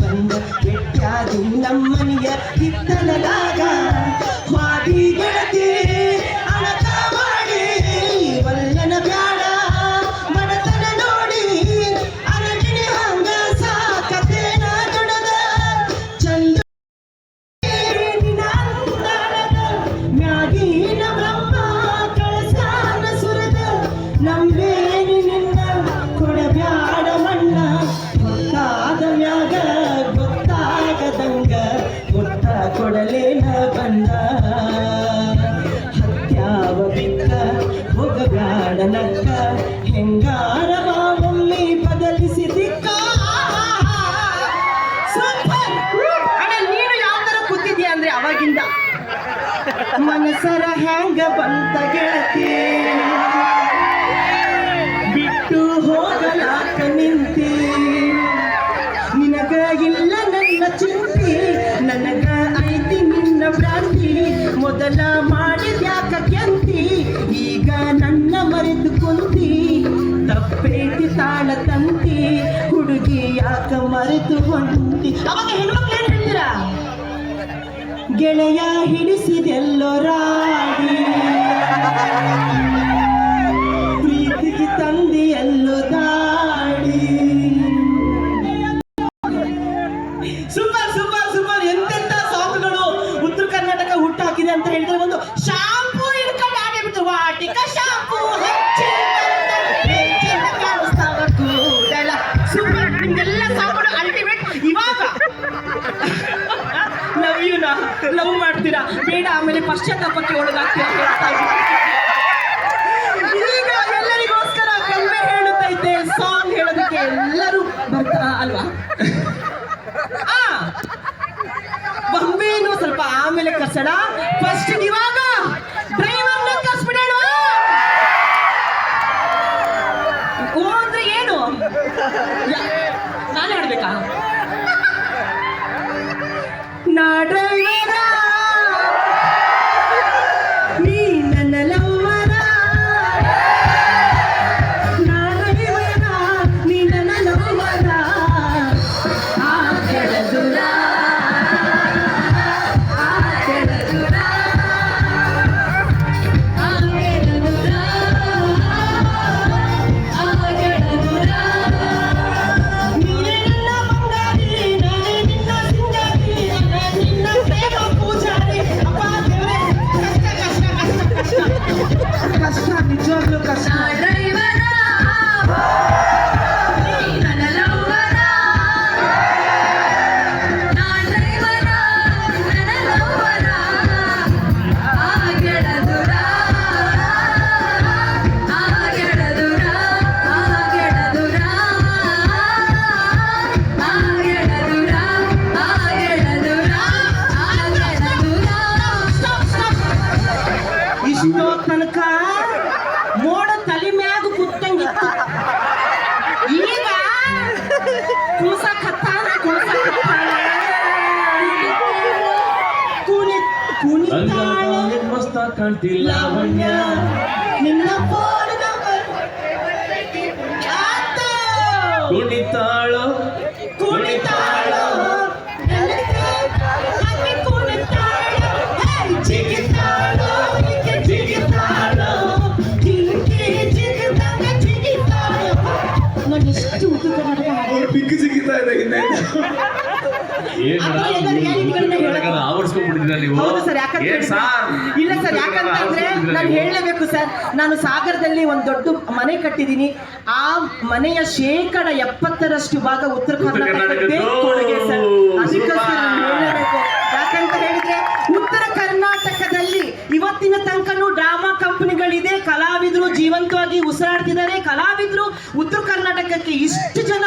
ಬಂದ ಬೆಟ್ಟಾದಿ ನಮ್ಮನೆಯ ಹಿತ್ತಲದಾಗ ಹಾದಿ ನಕ್ಕ ಹೆಂಗಾರ ಒಮ್ಮೆ ಬದಲಿಸಿ ದಿಕ್ಕ. ಸೂಪರ್ ಅಣ್ಣ ನೀನು ಯಾವ ತರ ಕೂತಿದ್ಯಾ ಅಂದ್ರೆ ಅವಾಗಿಂದ? ಮನಸರ ಹ್ಯಾಂಗ ಬಂತ ನನ್ನ ಮರೆತು ಕುಂತಿ ತಪ್ಪೇತಿ ತಾಳ ತಂತಿ ಹುಡುಗಿ ಯಾಕ ಮರೆತು ಹೊಂಟಿ ಅವಾಗ ಹೆಣ್ಮಕ್ಳು ಏನ್ ಹೇಳ್ತೀರಾ? ಗೆಳೆಯ ಹಿಡಿಸಿದೆಲ್ಲೋ ರಾಡಿ ಬೇಡ ಆಮೇಲೆ ಪಶ್ಚಾತ್ತಾಪಕ್ಕೆ ಅಂತ ಹೇಳ್ತಾ ಇದ್ದೀನಿ. ಈಗ ಎಲ್ಲರಿಗೋಸ್ಕರ ಗೊಂಬೆ ಹೇಳುತ್ತೈತೆ ಸಾಂಗ್ ಹೇಳೋದಕ್ಕೆ ಎಲ್ಲರೂ ಬರ್ತಾರ ಅಲ್ವಾ ಆ ಸ್ವಲ್ಪ ಆಮೇಲೆ ಕರ್ಸೋಣ Mas pra mim, John, meu cachorro. la you. ಇಲ್ಲ ಸರ್ ಯಾಕಂತಂದ್ರೆ ನಾನು ಹೇಳಲೇಬೇಕು ಸರ್ ನಾನು ಸಾಗರದಲ್ಲಿ ಒಂದು ದೊಡ್ಡ ಮನೆ ಕಟ್ಟಿದೀನಿ ಆ ಮನೆಯ ಶೇಕಡ ಎಪ್ಪತ್ತರಷ್ಟು ಭಾಗ ಉತ್ತರ ಕರ್ನಾಟಕಕ್ಕೆ. ಕೊಡುಗೆ ಸರ್. ಅದಕ್ಕೋಸ್ಕರ ಯಾಕಂತ ಹೇಳಿದ್ರೆ ಉತ್ತರ ಕರ್ನಾಟಕದಲ್ಲಿ ಇವತ್ತಿನ ತನಕನೂ ಡ್ರಾಮಾ ಕಂಪನಿಗಳಿದೆ. ಕಲಾವಿದರು ಜೀವಂತವಾಗಿ ಉಸಿರಾಡ್ತಿದ್ದಾರೆ. ಕಲಾವಿದರು ಉತ್ತರ ಕರ್ನಾಟಕಕ್ಕೆ ಇಷ್ಟು ಜನ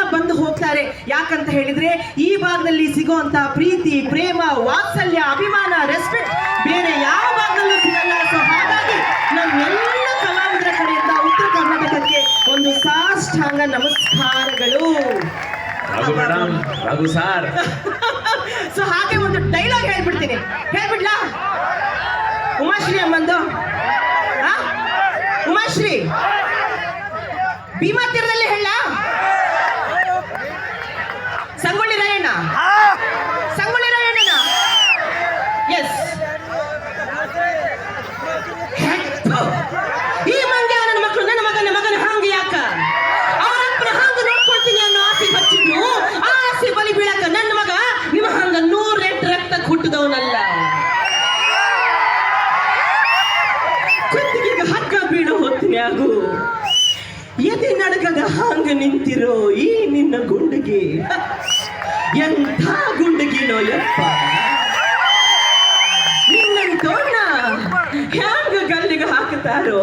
ಯಾಕಂತ ಹೇಳಿದ್ರೆ ಈ ಭಾಗದಲ್ಲಿ ಸಿಗುವಂತ ಪ್ರೀತಿ ಪ್ರೇಮ ವಾತ್ಸಲ್ಯ ಅಭಿಮಾನ ರೆಸ್ಪೆಕ್ಟ್ ಬೇರೆ ಯಾವ ಭಾಗದಲ್ಲೂ ಸಿಗಲ್ಲ. ಸೊ ಹಾಗಾಗಿ ನಮ್ಮೆಲ್ಲ ಕಲಾವಿದರ ಕಡೆಯಿಂದ ಉತ್ತರ ಕರ್ನಾಟಕಕ್ಕೆ ಒಂದು ಸಾಷ್ಟಾಂಗ ನಮಸ್ಕಾರಗಳು. ಸೊ ಹಾಗೆ ಒಂದು ಡೈಲಾಗ್ ಹೇಳ್ಬಿಡ್ತೀನಿ. ಹೇಳ್ಬಿಡ್ಲಾ? ಉಮಾಶ್ರೀ ಅಮ್ಮಂದು? ಉಮಾಶ್ರೀ? ಭೀಮಾ ತೀರದಲ್ಲಿ ಹೇಳ ಸಂಗೊಳ್ಳಿ ರಾಯಣ್ಣ ಸಂಗೊಳ್ಳಿರೋ ಹೆಣ್ಣನ ಎಸ್ ಈ ಮಂಡ್ಯ ನನ್ನ ಮಕ್ಕಳು ನನ್ನ ಮಗನ ಮಗನ ಹಾಂಗೆ ಯಾಕ ಅವರಪ್ಪನ ಹಾಂಗ ನೋಡ್ಕೊಳ್ತೀನಿ ಅನ್ನೋ ಆಸೆ ಹಚ್ಚಿದ್ರು ಆ ಆಸೆ ಬಲಿ ಬೀಳಕ ನನ್ನ ಮಗ ನಿಮ್ಮ ಹಂಗ ನೂರೆಂಟು ರಕ್ತ ಹುಟ್ಟಿದವನಲ್ಲ ಕುತ್ತಿಗೆಗೆ ಹಗ್ಗ ಬೀಳೋ ಹೊತ್ತಿನ್ಯಾಗು ಎದೆ ನಡಗದ ಹಾಂಗ ನಿಂತಿರೋ ಈ ನಿನ್ನ ಗುಂಡಿಗೆ. ಎಂಥ ಗುಂಡಿಗಿನೋ ಯಪ್ಪ. ನಿನ್ನಂತೋಣ ಹ್ಯಾಂಗ ಗಲ್ಲಿಗೆ ಹಾಕುತ್ತಾರೋ?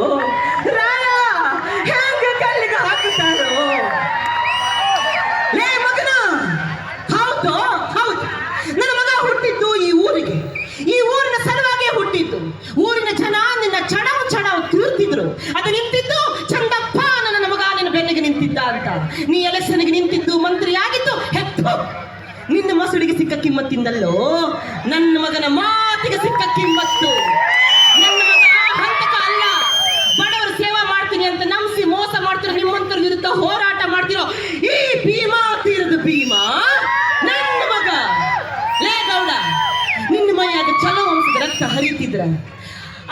ಮಸುಳಿಗೆ ಸಿಕ್ಕ ಕಿಮ್ಮತ್ತಿಂದಲ್ಲೋ? ನನ್ನ ಮಗನ ಮಾತಿಗೆ ಸಿಕ್ಕ ಕಿಮ್ಮತ್ತು. ನನ್ನ ಮಗ ಹಂತಕ ಅಲ್ಲ. ಬಡವರ ಸೇವಾ ಮಾಡ್ತೀನಿ ಅಂತ ನಂಬಿಸಿ ಮೋಸ ಮಾಡ್ತಿರೋ ನಿಮ್ಮಂತರ ವಿರುದ್ಧ ಹೋರಾಟ ಮಾಡ್ತಿರೋ ಈ ಭೀಮಾ ತೀರದ ಭೀಮಾ, ನನ್ನ ಮಗ. ಲೇ ಗೌಡ, ನಿನ್ನ ಮೈಯಾಗ ಚಲೋ ಅನ್ಸಿದ ರಕ್ತ ಹರಿತಿದ್ರ?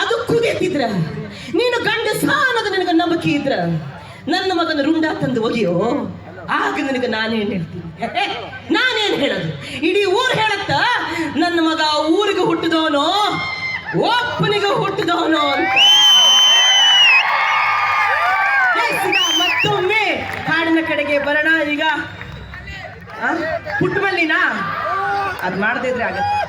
ಅದು ಕುದಿತಿದ್ರ? ನೀನು ಗಂಡ ಸಾನದ ನಿನಗ ನಂಬಿಕೆ ಇದ್ರ? ನನ್ನ ಮಗನ ರುಂಡ ತಂದು ಒಗೆಯೋ? ಆಗ ನಿನಗೆ ನಾನೇನು ಹೇಳ್ತೀನಿ? ನಾನೇನು ಹೇಳೋದು? ಇಡೀ ಊರು ಹೇಳತ್ತ, ನನ್ನ ಮಗ ಊರಿಗೆ ಹುಟ್ಟಿದವನು ಒಪ್ಪನಿಗೆ ಹುಟ್ಟಿದವನು ಅಂತ. ಮತ್ತೊಮ್ಮೆ ಹಾಡಿನ ಕಡೆಗೆ ಬರೋಣ ಈಗ. ಪುಟ್ಟಮಲ್ಲಿನಾ ಅದು ಮಾಡದಿದ್ರೆ ಆಗತ್ತೆ.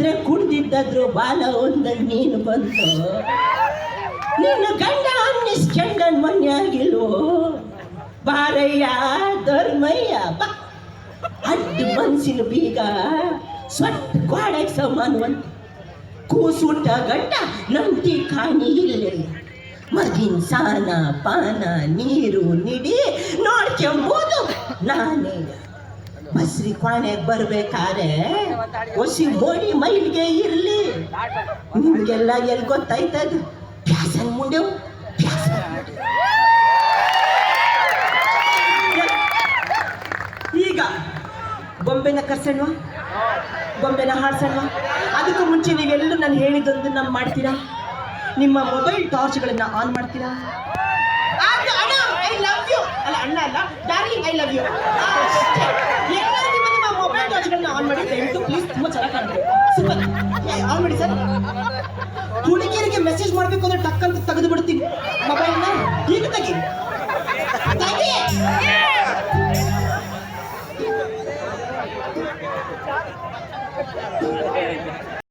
ಕರೆದ್ರೆ ಕುಡ್ದಿದ್ದಾದ್ರು ಬಾಲ ಒಂದ ನೀನು ಬಂತು. ನಿನ್ನ ಗಂಡ ಅನ್ನಿಸ್ಕೊಂಡನ್ ಮನ್ಯಾಗಿಲ್ವೋ? ಬಾರಯ್ಯ, ಧರ್ಮಯ್ಯ, ಬಾ. ಅಡ್ಡ ಮನ್ಸಿನ ಬೀಗ ಸೊಟ್ಟ ಗೋಡೆಗೆ ಸಮಾನವಂತ ಕೂಸುಂಟ ಗಂಡ, ನಂಟಿ ಕಾಣಿ ಇಲ್ಲಿಲ್ಲ. ಮಗಿನ ಸಾನ, ಪಾನ, ನೀರು, ನಿಡಿ, ನೋಡ್ಕೆಂಬುದು ನಾನೇ. ಬಸ್ರಿ ಕೋಣೆಗೆ ಬರ್ಬೇಕಾದ್ರೆ ಒಸಿ ಮೋಡಿ ಮೈಲ್ಗೆ ಇರ್ಲಿ. ನಿಮ್ಗೆಲ್ಲ ಎಲ್ಲಿ ಗೊತ್ತಾಯ್ತದ? ಪ್ಯಾಸನ್ ಮುಂಡೆವು ಈಗ ಬೊಂಬೆನ ಕರ್ಸಣ್ವಾ? ಬೊಂಬೆನ ಹಾಡ್ಸಣ್ವಾ? ಅದಕ್ಕೂ ಮುಂಚೆ ನೀವೆಲ್ಲೂ ನಾನು ಹೇಳಿದ್ದೊಂದು ನಮ್ಮ ಮಾಡ್ತೀರಾ? ನಿಮ್ಮ ಮೊಬೈಲ್ ಟಾರ್ಚ್ಗಳನ್ನು ಆನ್ ಮಾಡ್ತೀರಾ? ಅಲ್ಲ ಅಣ್ಣ ಅಲ್ಲ. ಡಾರ್ಲಿಂಗ್ ಐ ಲವ್ ಯು ನಿಮ್ಮ ಮೊಬೈಲ್ ಟಾರ್ಚ್ಗಳನ್ನ ಆನ್ ಮಾಡಿ ದಯವಿಟ್ಟು ಪ್ಲೀಸ್ ತುಂಬಾ ಚೆನ್ನಾಗಿ ಕಾಣುತ್ತೆ ಸೂಪರ್ ಆನ್ ಮಾಡಿ ಸರ್. ಹುಡುಗಿಯರಿಗೆ ಮೆಸೇಜ್ ಮಾಡಬೇಕು ಅಂದ್ರೆ ಟಕ್ ಅಂತ ತೆಗೆದು ಬಿಡ್ತೀನಿ ಮೊಬೈಲ್ ಈಗ ತೆಗಿ.